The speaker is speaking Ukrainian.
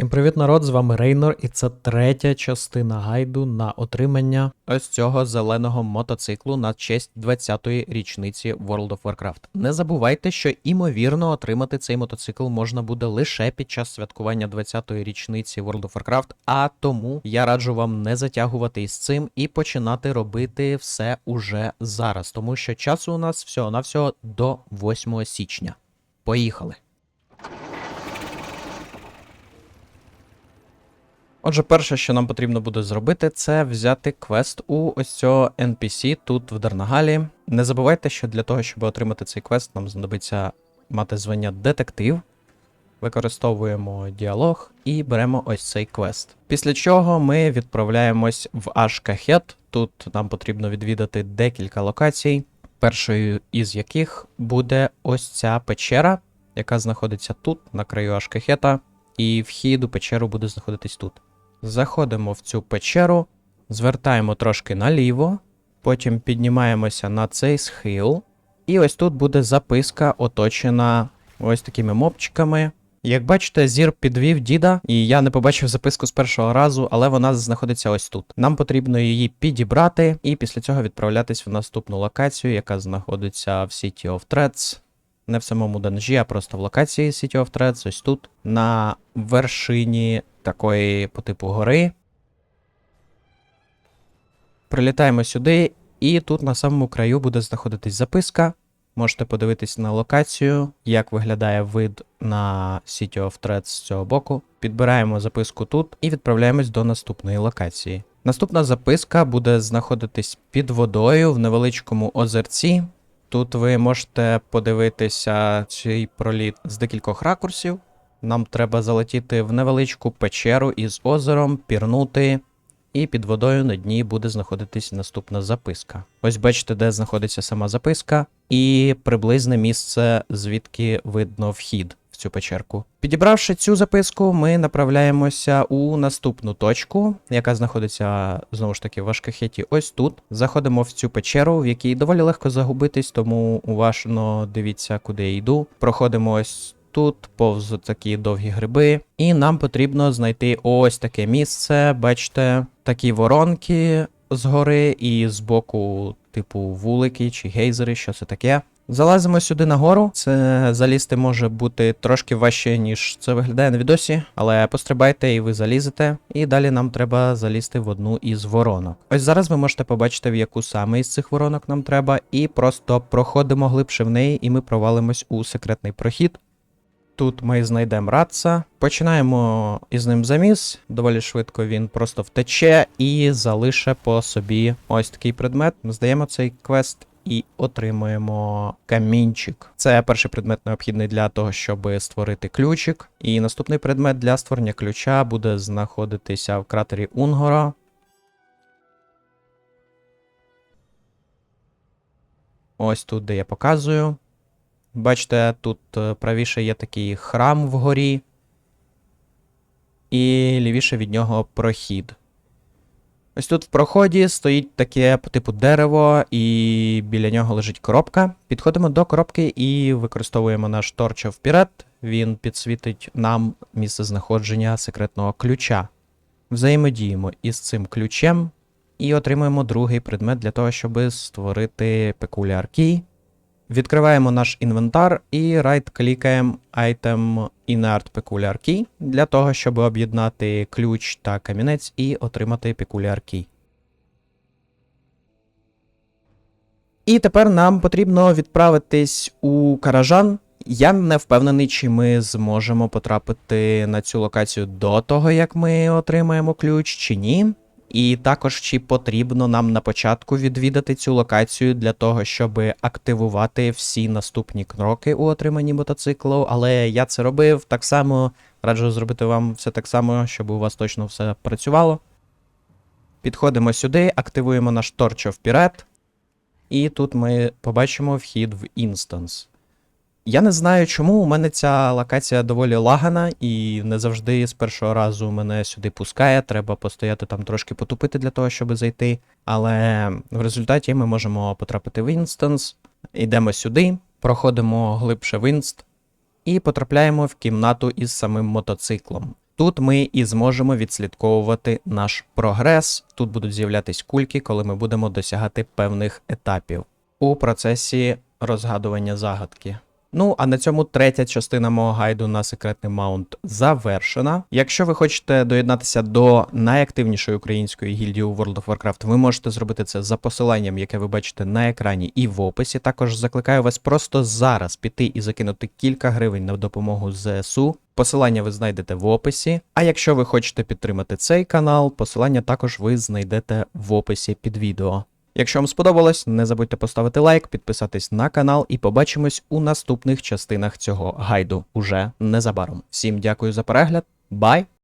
Всім привіт, народ! З вами Рейнор, і це третя частина гайду на отримання ось цього зеленого мотоциклу на честь 20-ї річниці World of Warcraft. Не забувайте, що імовірно отримати цей мотоцикл можна буде лише під час святкування 20-ї річниці World of Warcraft, а тому я раджу вам не затягувати із цим і починати робити все уже зараз, тому що часу у нас всього-навсього до 8 січня. Поїхали! Отже, перше, що нам потрібно буде зробити, це взяти квест у ось цього NPC тут в Дарнагалі. Не забувайте, що для того, щоб отримати цей квест, нам знадобиться мати звання детектив. Використовуємо діалог і беремо ось цей квест. Після чого ми відправляємось в Ашкахет. Тут нам потрібно відвідати декілька локацій, першою із яких буде ось ця печера, яка знаходиться тут, на краю Ашкахета, і вхід у печеру буде знаходитись тут. Заходимо в цю печеру, звертаємо трошки наліво, потім піднімаємося на цей схил. І ось тут буде записка, оточена ось такими мопчиками. Як бачите, зір підвів діда, і я не побачив записку з першого разу, але вона знаходиться ось тут. Нам потрібно її підібрати, і після цього відправлятись в наступну локацію, яка знаходиться в City of Threads. Не в самому данжі, а просто в локації City of Threads, ось тут, на вершині такої по типу гори. Прилітаємо сюди, і тут на самому краю буде знаходитись записка. Можете подивитись на локацію, як виглядає вид на City of Threads з цього боку. Підбираємо записку тут і відправляємось до наступної локації. Наступна записка буде знаходитись під водою в невеличкому озерці. Тут ви можете подивитися цей проліт з декількох ракурсів. Нам треба залетіти в невеличку печеру із озером, пірнути, і під водою на дні буде знаходитись наступна записка. Ось бачите, де знаходиться сама записка, і приблизне місце, звідки видно вхід в цю печерку. Підібравши цю записку, ми направляємося у наступну точку, яка знаходиться знову ж таки в Ашкахеті. Ось тут. Заходимо в цю печеру, в якій доволі легко загубитись, тому уважно дивіться, куди я йду. Проходимо ось тут повз такі довгі гриби, і нам потрібно знайти ось таке місце. Бачите, такі воронки згори, і збоку, типу, вулики чи гейзери, що це таке. Залазимо сюди нагору. Це залізти може бути трошки важче, ніж це виглядає на відосі, але пострибайте і ви залізете. І далі нам треба залізти в одну із воронок. Ось зараз ви можете побачити, в яку саме із цих воронок нам треба, і просто проходимо глибше в неї, і ми провалимось у секретний прохід. Тут ми знайдемо Радса, починаємо із ним заміс. Доволі швидко він просто втече і залише по собі ось такий предмет. Ми здаємо цей квест і отримуємо камінчик. Це перший предмет необхідний для того, щоб створити ключик. І наступний предмет для створення ключа буде знаходитися в кратері Унгора. Ось тут, де я показую. Бачите, тут е, правіше є такий храм вгорі, і лівіше від нього прохід. Ось тут в проході стоїть таке по типу дерево, і біля нього лежить коробка. Підходимо до коробки і використовуємо наш торч вперед. Він підсвітить нам місце знаходження секретного ключа. Взаємодіємо із цим ключем і отримуємо другий предмет для того, щоб створити Peculiar Key. Відкриваємо наш інвентар і right-клікаємо Item Inert Peculiar Key для того, щоб об'єднати ключ та камінець і отримати Peculiar Key. І тепер нам потрібно відправитись у Каражан. Я не впевнений, чи ми зможемо потрапити на цю локацію до того, як ми отримаємо ключ, чи ні. І також чи потрібно нам на початку відвідати цю локацію для того, щоб активувати всі наступні кроки у отриманні мотоциклу. Але я це робив так само. Раджу зробити вам все так само, щоб у вас точно все працювало. Підходимо сюди, активуємо наш торч вперед. І тут ми побачимо вхід в інстанс. Я не знаю, чому у мене ця локація доволі лагана, і не завжди з першого разу мене сюди пускає. Треба постояти там трошки потупити для того, щоб зайти. Але в результаті ми можемо потрапити в інстанс, йдемо сюди, проходимо глибше в інст і потрапляємо в кімнату із самим мотоциклом. Тут ми і зможемо відслідковувати наш прогрес. Тут будуть з'являтись кульки, коли ми будемо досягати певних етапів у процесі розгадування загадки. Ну, а на цьому третя частина мого гайду на секретний маунт завершена. Якщо ви хочете доєднатися до найактивнішої української гільдії у World of Warcraft, ви можете зробити це за посиланням, яке ви бачите на екрані і в описі. Також закликаю вас просто зараз піти і закинути кілька гривень на допомогу ЗСУ. Посилання ви знайдете в описі. А якщо ви хочете підтримати цей канал, посилання також ви знайдете в описі під відео. Якщо вам сподобалось, не забудьте поставити лайк, підписатись на канал і побачимось у наступних частинах цього гайду уже незабаром. Всім дякую за перегляд, бай!